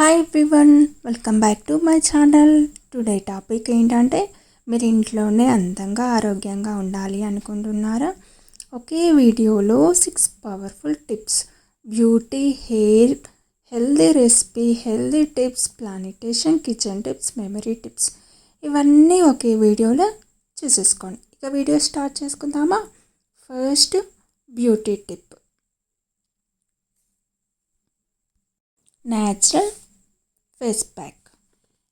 Hi everyone welcome back to my channel today topic ఏంటంటే మీరు ఇంట్లోనే అందంగా ఆరోగ్యంగా ఉండాలి అనుకుంటున్నారా? ఒకే వీడియోలో six powerful tips beauty hair healthy recipe healthy tips plantation kitchen tips memory tips ఇవన్నీ ఒకే వీడియోలో చూసేసుకోండి. ఇక వీడియో స్టార్ట్ చేసుకుందామా? First beauty tip natural face pack.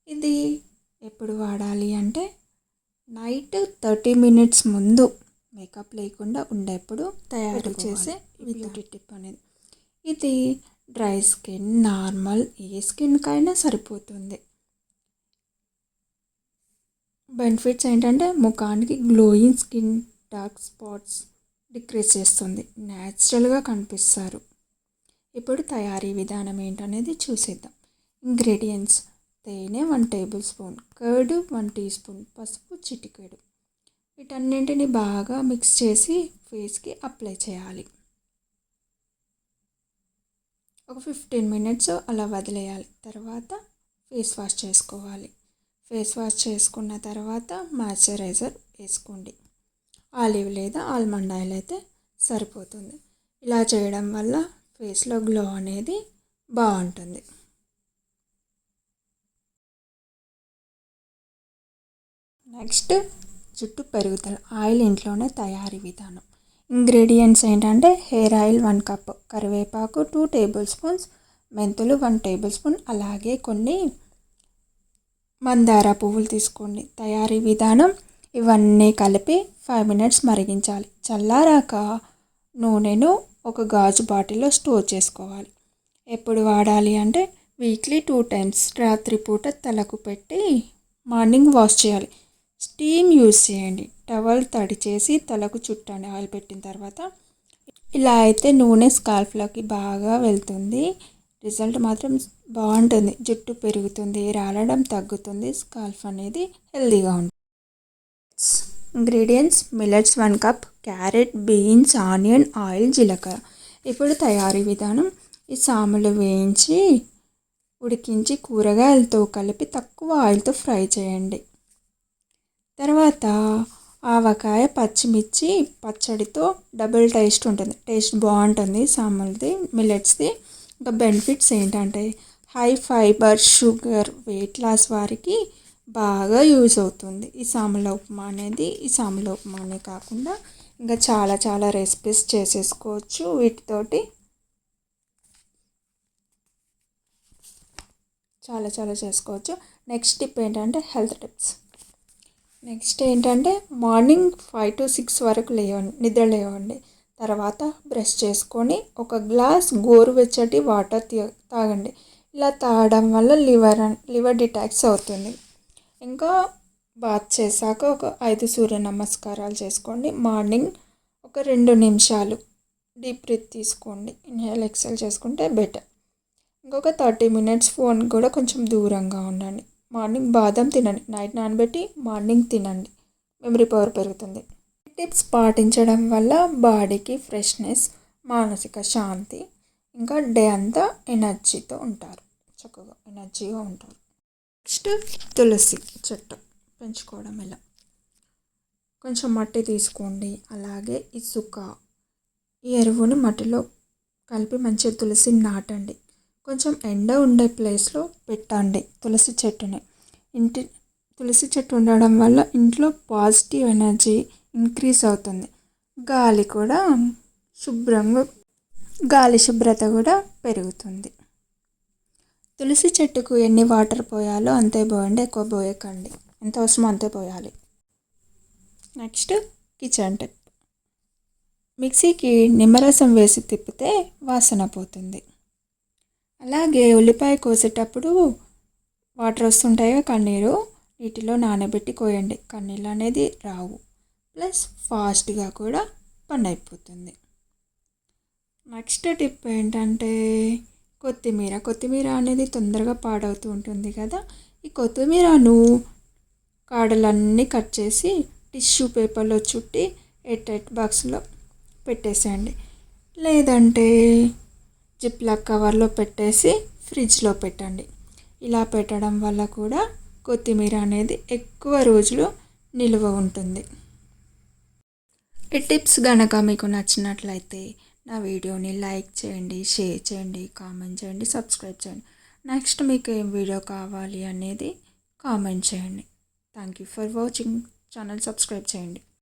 ఇది ఎప్పుడు వాడాలి అంటే నైట్ థర్టీ మినిట్స్ ముందు మేకప్ లేకుండా ఉండేప్పుడు తయారు చేసే బ్యూటీ టిప్ అనేది. ఇది డ్రై స్కిన్ నార్మల్ ఏ స్కిన్కైనా సరిపోతుంది. బెనిఫిట్స్ ఏంటంటే ముఖానికి glowing skin dark spots decrease చేస్తుంది. న్యాచురల్గా కనిపిస్తారు. ఇప్పుడు తయారీ విధానం ఏంటనేది చూసేద్దాం. ఇంగ్రీడియంట్స్ తేనె one tablespoon curd one teaspoon పసుపు చిటికెడు. వీటన్నింటిని బాగా మిక్స్ చేసి ఫేస్కి అప్లై చేయాలి. ఒక ఫిఫ్టీన్ మినిట్స్ అలా వదిలేయాలి. తర్వాత ఫేస్ వాష్ చేసుకోవాలి. ఫేస్ వాష్ చేసుకున్న తర్వాత మాయిశ్చరైజర్ వేసుకోండి. ఆలివ్ లేదా ఆల్మండ్ ఆయిల్ అయితే సరిపోతుంది. ఇలా చేయడం వల్ల ఫేస్లో గ్లో అనేది బాగుంటుంది. నెక్స్ట్ జుట్టు పెరుగుదల. ఆయిల్ ఇంట్లోనే తయారీ విధానం. ఇంగ్రీడియంట్స్ ఏంటంటే హెయిర్ ఆయిల్ వన్ కప్ కరివేపాకు టూ టేబుల్ స్పూన్స్ మెంతులు వన్ టేబుల్ స్పూన్ అలాగే కొన్ని మందార పువ్వులు తీసుకోండి. తయారీ విధానం ఇవన్నీ కలిపి ఫైవ్ మినిట్స్ మరిగించాలి. చల్లారాక నూనెను ఒక గాజు బాటిల్లో స్టోర్ చేసుకోవాలి. ఎప్పుడు వాడాలి అంటే వీక్లీ టూ టైమ్స్ రాత్రిపూట తలకు పెట్టి మార్నింగ్ వాష్ చేయాలి. స్టీమ్ యూస్ చేయండి. టవల్ తడి చేసి తలకు చుట్టండి. ఆయిల్ పెట్టిన తర్వాత ఇలా అయితే నూనె స్కాల్ఫ్లోకి బాగా వెళ్తుంది. రిజల్ట్ మాత్రం బాగుంటుంది. జుట్టు పెరుగుతుంది రాలడం తగ్గుతుంది స్కాల్ఫ్ అనేది హెల్దీగా ఉంటుంది. Ingredients millets one cup carrot beans onion oil జీలకర్ర. ఇప్పుడు తయారీ విధానం. ఈ సాములు వేయించి ఉడికించి కూరగాయలతో కలిపి తక్కువ ఆయిల్తో ఫ్రై చేయండి. తర్వాత ఆవకాయ పచ్చిమిర్చి పచ్చడితో డబుల్ టేస్ట్ ఉంటుంది. టేస్ట్ బాగుంటుంది సాములది మిల్లెట్స్ది. ఇంకా బెనిఫిట్స్ ఏంటంటే high fibre sugar weight loss వారికి బాగా యూజ్ అవుతుంది. ఈ సాముల ఉప్మా అనేది ఈ సాముల ఉప్మా అనే కాకుండా ఇంకా చాలా చాలా రెసిపీస్ చేసేసుకోవచ్చు వీటితోటి. చాలా చాలా చేసుకోవచ్చు. నెక్స్ట్ టిప్ ఏంటంటే హెల్త్ టిప్స్. నెక్స్ట్ ఏంటంటే మార్నింగ్ ఫైవ్ టు సిక్స్ వరకు లేవండి నిద్ర లేవండి. తర్వాత బ్రష్ చేసుకొని ఒక గ్లాస్ గోరువెచ్చటి వాటర్ తాగండి. ఇలా తాగడం వల్ల లివర్ లివర్ డిటాక్స్ అవుతుంది. ఇంకా బాత్ చేశాక ఒక ఐదు సూర్య నమస్కారాలు చేసుకోండి. మార్నింగ్ ఒక రెండు నిమిషాలు డీప్ బ్రీత్ తీసుకోండి. ఇన్హేల్ ఎక్సెల్ చేసుకుంటే బెటర్. ఇంకొక థర్టీ మినిట్స్ ఫోన్ కూడా కొంచెం దూరంగా ఉండండి. మార్నింగ్ బాదం తినండి. నైట్ నానబెట్టి మార్నింగ్ తినండి. మెమరీ పవర్ పెరుగుతుంది. టిప్స్ పాటించడం వల్ల బాడీకి ఫ్రెష్నెస్ మానసిక శాంతి ఇంకా డే అంతా ఎనర్జీతో ఉంటారు. చక్కగా ఎనర్జీగా ఉంటారు. నెక్స్ట్ తులసి చెట్టు పెంచుకోవడం ఎలా? కొంచెం మట్టి తీసుకోండి. అలాగే ఇసుక ఈ ఎరువుని మట్టిలో కలిపి మంచిగా తులసి నాటండి. కొంచెం ఎండ ఉండే ప్లేస్లో పెట్టండి తులసి చెట్టుని. ఇంటి తులసి చెట్టు ఉండడం వల్ల ఇంట్లో పాజిటివ్ ఎనర్జీ ఇంక్రీజ్ అవుతుంది. గాలి కూడా శుభ్రంగా గాలి శుభ్రత కూడా పెరుగుతుంది. తులసి చెట్టుకు ఎన్ని వాటర్ పోయాలో అంతే పోయండి ఎక్కువ పోయకండి. ఎంత అవసరమో అంతే పోయాలి. Next kitchen tip. మిక్సీకి నిమ్మరసం వేసి తిప్పితే వాసన పోతుంది. అలాగే ఉల్లిపాయ కోసేటప్పుడు వాటర్ వస్తుంటాయో కన్నీరు నీటిలో నానబెట్టి కోయండి. కన్నీళ్ళు అనేది రావు. ప్లస్ ఫాస్ట్గా కూడా పని అయిపోతుంది నెక్స్ట్ టిప్ ఏంటంటే కొత్తిమీర. కొత్తిమీర అనేది తొందరగా పాడవుతూ ఉంటుంది కదా. ఈ కొత్తిమీరను కాడలన్నీ కట్ చేసి టిష్యూ పేపర్లో చుట్టి ఎయిట్ ఎయిట్ బాక్స్లో పెట్టేసేయండి. లేదంటే జిప్లాక్ కవర్లో పెట్టేసి ఫ్రిడ్జ్లో పెట్టండి. ఇలా పెట్టడం వల్ల కూడా కొత్తిమీర అనేది ఎక్కువ రోజులు నిలువ ఉంటుంది. ఈ టిప్స్ కనుక మీకు నచ్చినట్లయితే నా వీడియోని లైక్ చేయండి షేర్ చేయండి కామెంట్ చేయండి సబ్స్క్రైబ్ చేయండి. నెక్స్ట్ మీకు ఏం వీడియో కావాలి అనేది కామెంట్ చేయండి. Thank you for watching. Channel subscribe చేయండి.